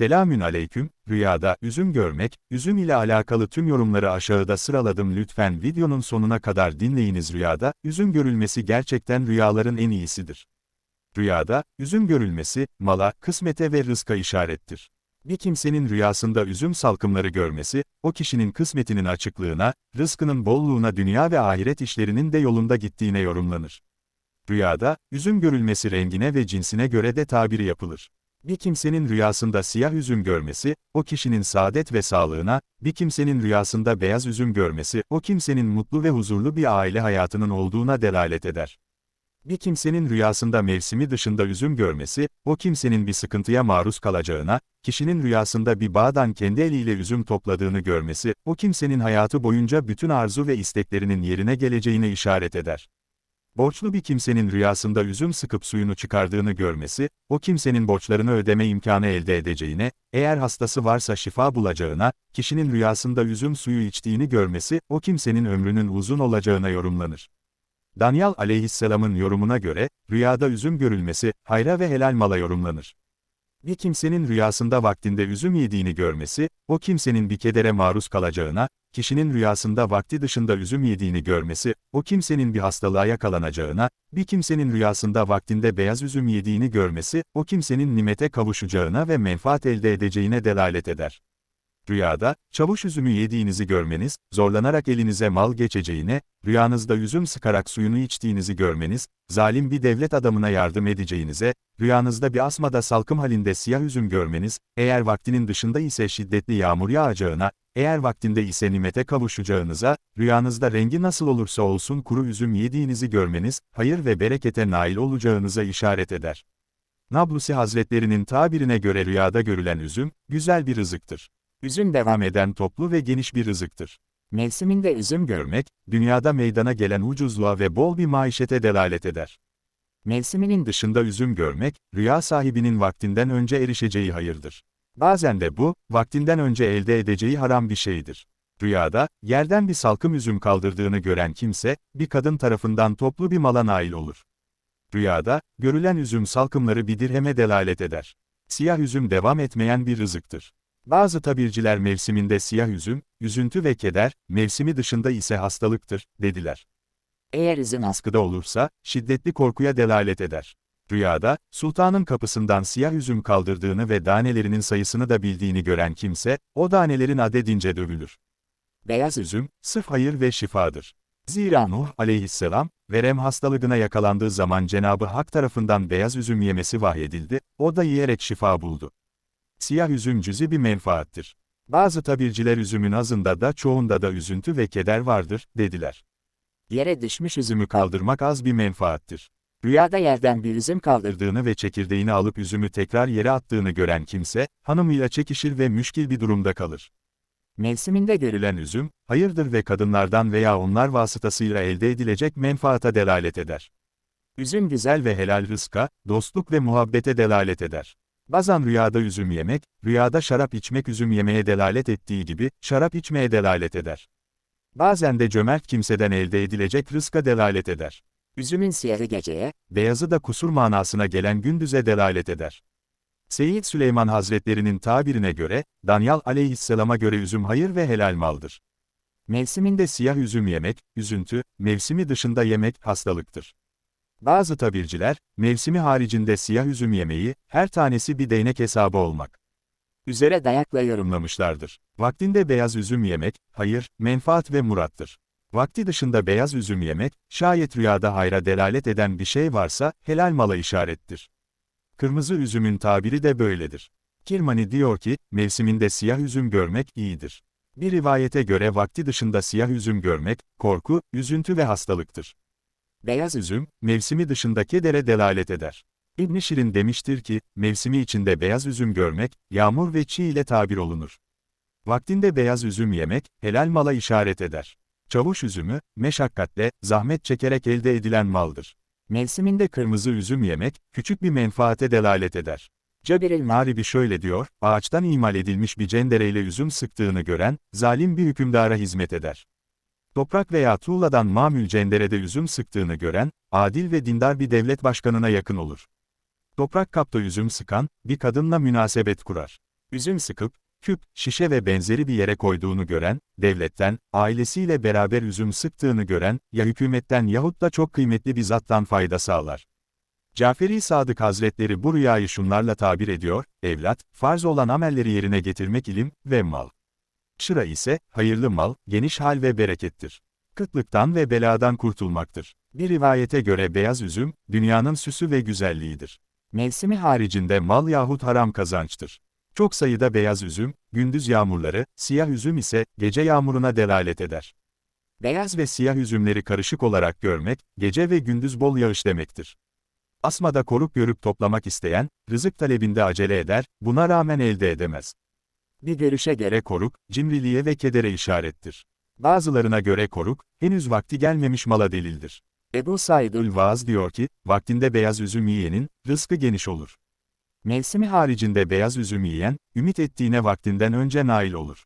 Selamün aleyküm, rüyada üzüm görmek, üzüm ile alakalı tüm yorumları aşağıda sıraladım lütfen videonun sonuna kadar dinleyiniz rüyada, üzüm görülmesi gerçekten rüyaların en iyisidir. Rüyada, üzüm görülmesi, mala, kısmete ve rızka işarettir. Bir kimsenin rüyasında üzüm salkımları görmesi, o kişinin kısmetinin açıklığına, rızkının bolluğuna dünya ve ahiret işlerinin de yolunda gittiğine yorumlanır. Rüyada, üzüm görülmesi rengine ve cinsine göre de tabiri yapılır. Bir kimsenin rüyasında siyah üzüm görmesi, o kişinin saadet ve sağlığına, bir kimsenin rüyasında beyaz üzüm görmesi, o kimsenin mutlu ve huzurlu bir aile hayatının olduğuna delalet eder. Bir kimsenin rüyasında mevsimi dışında üzüm görmesi, o kimsenin bir sıkıntıya maruz kalacağına, kişinin rüyasında bir bağdan kendi eliyle üzüm topladığını görmesi, o kimsenin hayatı boyunca bütün arzu ve isteklerinin yerine geleceğine işaret eder. Borçlu bir kimsenin rüyasında üzüm sıkıp suyunu çıkardığını görmesi, o kimsenin borçlarını ödeme imkanı elde edeceğine, eğer hastası varsa şifa bulacağına, kişinin rüyasında üzüm suyu içtiğini görmesi, o kimsenin ömrünün uzun olacağına yorumlanır. Daniel aleyhisselamın yorumuna göre, rüyada üzüm görülmesi, hayra ve helal mala yorumlanır. Bir kimsenin rüyasında vaktinde üzüm yediğini görmesi, o kimsenin bir kedere maruz kalacağına, kişinin rüyasında vakti dışında üzüm yediğini görmesi, o kimsenin bir hastalığa yakalanacağına, bir kimsenin rüyasında vaktinde beyaz üzüm yediğini görmesi, o kimsenin nimete kavuşacağına ve menfaat elde edeceğine delalet eder. Rüyada, çavuş üzümü yediğinizi görmeniz, zorlanarak elinize mal geçeceğine, rüyanızda üzüm sıkarak suyunu içtiğinizi görmeniz, zalim bir devlet adamına yardım edeceğinize, rüyanızda bir asmada salkım halinde siyah üzüm görmeniz, eğer vaktinin dışında ise şiddetli yağmur yağacağına, eğer vaktinde ise nimete kavuşacağınıza, rüyanızda rengi nasıl olursa olsun kuru üzüm yediğinizi görmeniz, hayır ve berekete nail olacağınıza işaret eder. Nablusi Hazretlerinin tabirine göre rüyada görülen üzüm, güzel bir rızıktır. Üzüm devam eden toplu ve geniş bir rızıktır. Mevsiminde üzüm görmek, dünyada meydana gelen ucuzluğa ve bol bir maişete delalet eder. Mevsiminin dışında üzüm görmek, rüya sahibinin vaktinden önce erişeceği hayırdır. Bazen de bu, vaktinden önce elde edeceği haram bir şeydir. Rüyada, yerden bir salkım üzüm kaldırdığını gören kimse, bir kadın tarafından toplu bir mala nail olur. Rüyada, görülen üzüm salkımları bir dirheme delalet eder. Siyah üzüm devam etmeyen bir rızıktır. Bazı tabirciler mevsiminde siyah üzüm, üzüntü ve keder, mevsimi dışında ise hastalıktır, dediler. Eğer üzüm askıda olursa, şiddetli korkuya delalet eder. Rüyada, sultanın kapısından siyah üzüm kaldırdığını ve danelerinin sayısını da bildiğini gören kimse, o danelerin adedince dövülür. Beyaz üzüm, sırf hayır ve şifadır. Zira Nuh aleyhisselam, verem hastalığına yakalandığı zaman Cenabı Hak tarafından beyaz üzüm yemesi vahyedildi, o da yiyerek şifa buldu. Siyah üzüm cüzi bir menfaattir. Bazı tabirciler üzümün azında da çoğunda da üzüntü ve keder vardır, dediler. Yere düşmüş üzümü kaldırmak az bir menfaattir. Rüyada yerden bir üzüm kaldırdığını ve çekirdeğini alıp üzümü tekrar yere attığını gören kimse, hanımıyla çekişir ve müşkil bir durumda kalır. Mevsiminde görülen üzüm, hayırdır ve kadınlardan veya onlar vasıtasıyla elde edilecek menfaata delalet eder. Üzüm güzel ve helal rızka, dostluk ve muhabbete delalet eder. Bazen rüyada üzüm yemek, rüyada şarap içmek üzüm yemeye delalet ettiği gibi, şarap içmeye delalet eder. Bazen de cömert kimseden elde edilecek rızka delalet eder. Üzümün siyahı geceye, beyazı da kusur manasına gelen gündüze delalet eder. Seyyid Süleyman Hazretlerinin tabirine göre, Danyal aleyhisselama göre üzüm hayır ve helal maldır. Mevsiminde siyah üzüm yemek, üzüntü, mevsimi dışında yemek hastalıktır. Bazı tabirciler, mevsimi haricinde siyah üzüm yemeği, her tanesi bir değnek hesabı olmak. Üzere dayakla yorumlamışlardır. Vaktinde beyaz üzüm yemek, hayır, menfaat ve murattır. Vakti dışında beyaz üzüm yemek, şayet rüyada hayra delalet eden bir şey varsa, helal mala işarettir. Kırmızı üzümün tabiri de böyledir. Kirmani diyor ki, mevsiminde siyah üzüm görmek iyidir. Bir rivayete göre vakti dışında siyah üzüm görmek, korku, üzüntü ve hastalıktır. Beyaz üzüm, mevsimi dışında kedere delalet eder. ibn Şirin demiştir ki, mevsimi içinde beyaz üzüm görmek, yağmur ve çiğ ile tabir olunur. Vaktinde beyaz üzüm yemek, helal mala işaret eder. Çavuş üzümü, meşakkatle, zahmet çekerek elde edilen maldır. Mevsiminde kırmızı üzüm yemek, küçük bir menfaate delalet eder. Cabir Maribi şöyle diyor, ağaçtan imal edilmiş bir cendereyle üzüm sıktığını gören, zalim bir hükümdara hizmet eder. Toprak veya tuğladan mamül cenderede üzüm sıktığını gören, adil ve dindar bir devlet başkanına yakın olur. Toprak kapta üzüm sıkan, bir kadınla münasebet kurar. Üzüm sıkıp, küp, şişe ve benzeri bir yere koyduğunu gören, devletten, ailesiyle beraber üzüm sıktığını gören, ya hükümetten yahut da çok kıymetli bir zattan fayda sağlar. Caferi Sadık Hazretleri bu rüyayı şunlarla tabir ediyor, evlat, farz olan amelleri yerine getirmek ilim ve mal. Şıra ise, hayırlı mal, geniş hal ve berekettir. Kıtlıktan ve beladan kurtulmaktır. Bir rivayete göre beyaz üzüm, dünyanın süsü ve güzelliğidir. Mevsimi haricinde mal yahut haram kazançtır. Çok sayıda beyaz üzüm, gündüz yağmurları, siyah üzüm ise, gece yağmuruna delalet eder. Beyaz ve siyah üzümleri karışık olarak görmek, gece ve gündüz bol yağış demektir. Asmada koruk görüp toplamak isteyen, rızık talebinde acele eder, buna rağmen elde edemez. Bir görüşe göre koruk, cimriliğe ve kedere işarettir. Bazılarına göre koruk, henüz vakti gelmemiş mala delildir. Ebu Said Ül-Vaz diyor ki, vaktinde beyaz üzüm yiyenin, rızkı geniş olur. Mevsimi haricinde beyaz üzüm yiyen, ümit ettiğine vaktinden önce nail olur.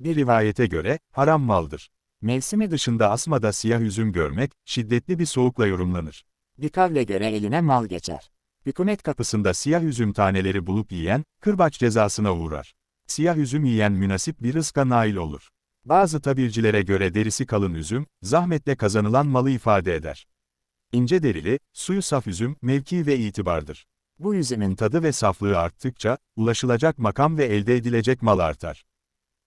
Bir rivayete göre, haram maldır. Mevsimi dışında asmada siyah üzüm görmek, şiddetli bir soğukla yorumlanır. Bir kavle göre eline mal geçer. Hükümet kapısında siyah üzüm taneleri bulup yiyen, kırbaç cezasına uğrar. Siyah üzüm yiyen münasip bir rızka nail olur. Bazı tabircilere göre derisi kalın üzüm, zahmetle kazanılan malı ifade eder. İnce derili, suyu saf üzüm, mevki ve itibardır. Bu üzümün tadı ve saflığı arttıkça, ulaşılacak makam ve elde edilecek mal artar.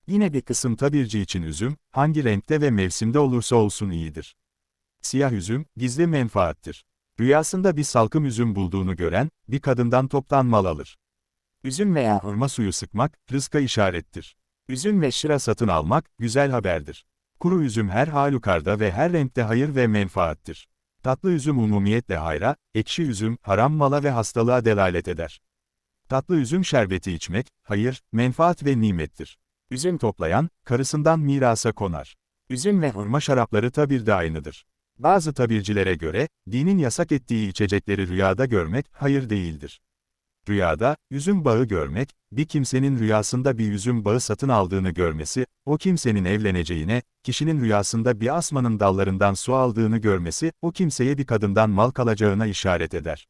Yine bir kısım tabirci için üzüm, hangi renkte ve mevsimde olursa olsun iyidir. Siyah üzüm, gizli menfaattir. Rüyasında bir salkım üzüm bulduğunu gören, bir kadından toptan mal alır. Üzüm veya hurma suyu sıkmak, rızka işarettir. Üzüm ve şıra satın almak, güzel haberdir. Kuru üzüm her halükarda ve her renkte hayır ve menfaattir. Tatlı üzüm umumiyetle hayra, ekşi üzüm, haram mala ve hastalığa delalet eder. Tatlı üzüm şerbeti içmek, hayır, menfaat ve nimettir. Üzüm toplayan, karısından mirasa konar. Üzüm ve hurma şarapları tabirde aynıdır. Bazı tabircilere göre, dinin yasak ettiği içecekleri rüyada görmek, hayır değildir. Rüyada, üzüm bağı görmek, bir kimsenin rüyasında bir üzüm bağı satın aldığını görmesi, o kimsenin evleneceğine, kişinin rüyasında bir asmanın dallarından su aldığını görmesi, o kimseye bir kadından mal kalacağına işaret eder.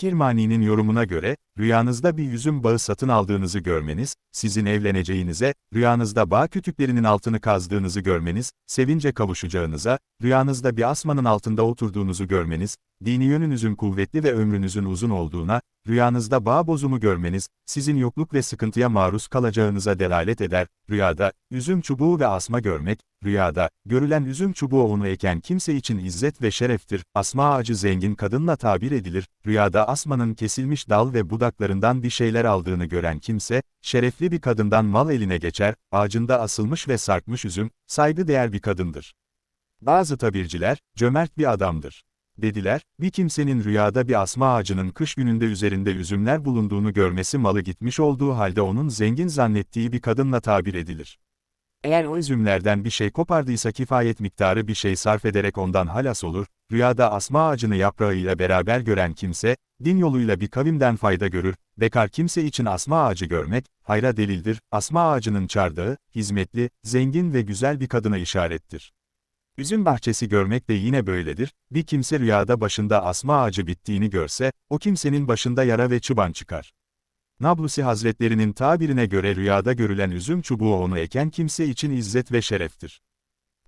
Kirmani'nin yorumuna göre, rüyanızda bir üzüm bağı satın aldığınızı görmeniz, sizin evleneceğinize, rüyanızda bağ kütüklerinin altını kazdığınızı görmeniz, sevince kavuşacağınıza, rüyanızda bir asmanın altında oturduğunuzu görmeniz, dini yönünüzün kuvvetli ve ömrünüzün uzun olduğuna, rüyanızda bağ bozumu görmeniz, sizin yokluk ve sıkıntıya maruz kalacağınıza delalet eder, rüyada, üzüm çubuğu ve asma görmek, rüyada, görülen üzüm çubuğu onu eken kimse için izzet ve şereftir, asma ağacı zengin kadınla tabir edilir, rüyada asmanın kesilmiş dal ve budaklarından bir şeyler aldığını gören kimse, şerefli bir kadından mal eline geçer, ağacında asılmış ve sarkmış üzüm, saygıdeğer bir kadındır. Bazı tabirciler, cömert bir adamdır. Dediler, bir kimsenin rüyada bir asma ağacının kış gününde üzerinde üzümler bulunduğunu görmesi malı gitmiş olduğu halde onun zengin zannettiği bir kadınla tabir edilir. Eğer o üzümlerden bir şey kopardıysa kifayet miktarı bir şey sarf ederek ondan halas olur, rüyada asma ağacını yaprağıyla beraber gören kimse, din yoluyla bir kavimden fayda görür, bekar kimse için asma ağacı görmek, hayra delildir, asma ağacının çardağı, hizmetli, zengin ve güzel bir kadına işarettir. Üzüm bahçesi görmek de yine böyledir, bir kimse rüyada başında asma ağacı bittiğini görse, o kimsenin başında yara ve çıban çıkar. Nablusi Hazretlerinin tabirine göre rüyada görülen üzüm çubuğu onu eken kimse için izzet ve şereftir.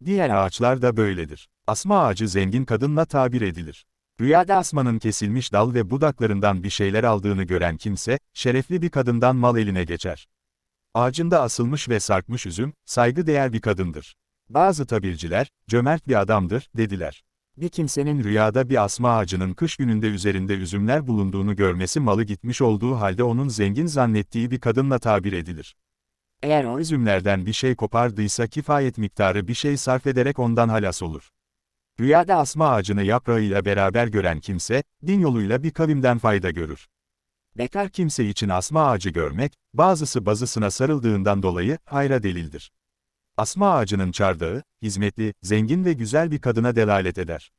Diğer ağaçlar da böyledir. Asma ağacı zengin kadınla tabir edilir. Rüyada asmanın kesilmiş dal ve budaklarından bir şeyler aldığını gören kimse, şerefli bir kadından mal eline geçer. Ağacında asılmış ve sarkmış üzüm, saygıdeğer bir kadındır. Bazı tabirciler, cömert bir adamdır, dediler. Bir kimsenin rüyada bir asma ağacının kış gününde üzerinde üzümler bulunduğunu görmesi malı gitmiş olduğu halde onun zengin zannettiği bir kadınla tabir edilir. Eğer o üzümlerden bir şey kopardıysa kifayet miktarı bir şey sarf ederek ondan halas olur. Rüyada asma ağacını yaprağıyla beraber gören kimse, din yoluyla bir kavimden fayda görür. Bekar kimse için asma ağacı görmek, bazısı bazısına sarıldığından dolayı hayra delildir. Asma ağacının çardağı, hizmetli, zengin ve güzel bir kadına delalet eder.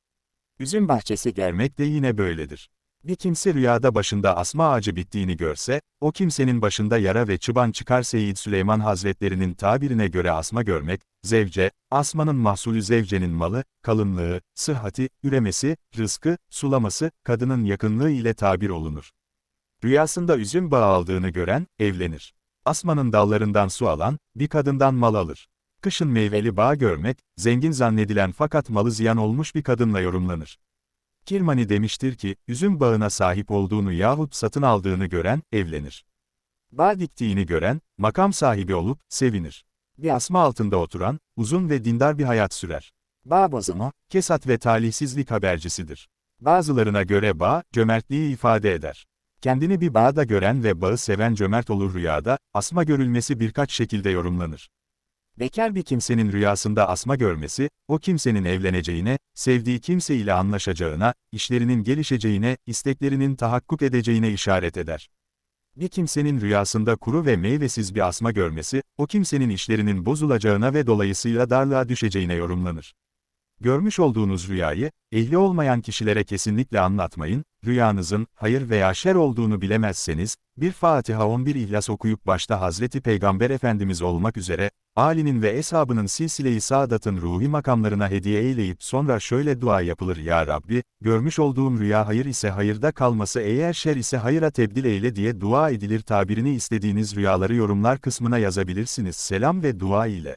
Üzüm bahçesi germek de yine böyledir. Bir kimse rüyada başında asma ağacı bittiğini görse, o kimsenin başında yara ve çıban çıkar Seyyid Süleyman Hazretlerinin tabirine göre asma görmek, zevce, asmanın mahsulü zevcenin malı, kalınlığı, sıhhati, üremesi, rızkı, sulaması, kadının yakınlığı ile tabir olunur. Rüyasında üzüm bağı aldığını gören, evlenir. Asmanın dallarından su alan, bir kadından mal alır. Kışın meyveli bağ görmek, zengin zannedilen fakat malı ziyan olmuş bir kadınla yorumlanır. Kirmani demiştir ki, üzüm bağına sahip olduğunu yahut satın aldığını gören, evlenir. Bağ diktiğini gören, makam sahibi olup, sevinir. Bir asma altında oturan, uzun ve dindar bir hayat sürer. Bağ bozunu, kesat ve talihsizlik habercisidir. Bazılarına göre bağ, cömertliği ifade eder. Kendini bir bağda gören ve bağı seven cömert olur rüyada, asma görülmesi birkaç şekilde yorumlanır. Bekar bir kimsenin rüyasında asma görmesi, o kimsenin evleneceğine, sevdiği kimse ile anlaşacağına, işlerinin gelişeceğine, isteklerinin tahakkuk edeceğine işaret eder. Bir kimsenin rüyasında kuru ve meyvesiz bir asma görmesi, o kimsenin işlerinin bozulacağına ve dolayısıyla darlığa düşeceğine yorumlanır. Görmüş olduğunuz rüyayı, ehli olmayan kişilere kesinlikle anlatmayın, rüyanızın, hayır veya şer olduğunu bilemezseniz, bir Fatiha 11 İhlas okuyup başta Hazreti Peygamber Efendimiz olmak üzere, Ali'nin ve eshabının silsile-i saadatın ruhi makamlarına hediye eyleyip sonra şöyle dua yapılır Ya Rabbi, görmüş olduğum rüya hayır ise hayırda kalması eğer şer ise hayıra tebdil eyle diye dua edilir tabirini istediğiniz rüyaları yorumlar kısmına yazabilirsiniz. Selam ve dua ile.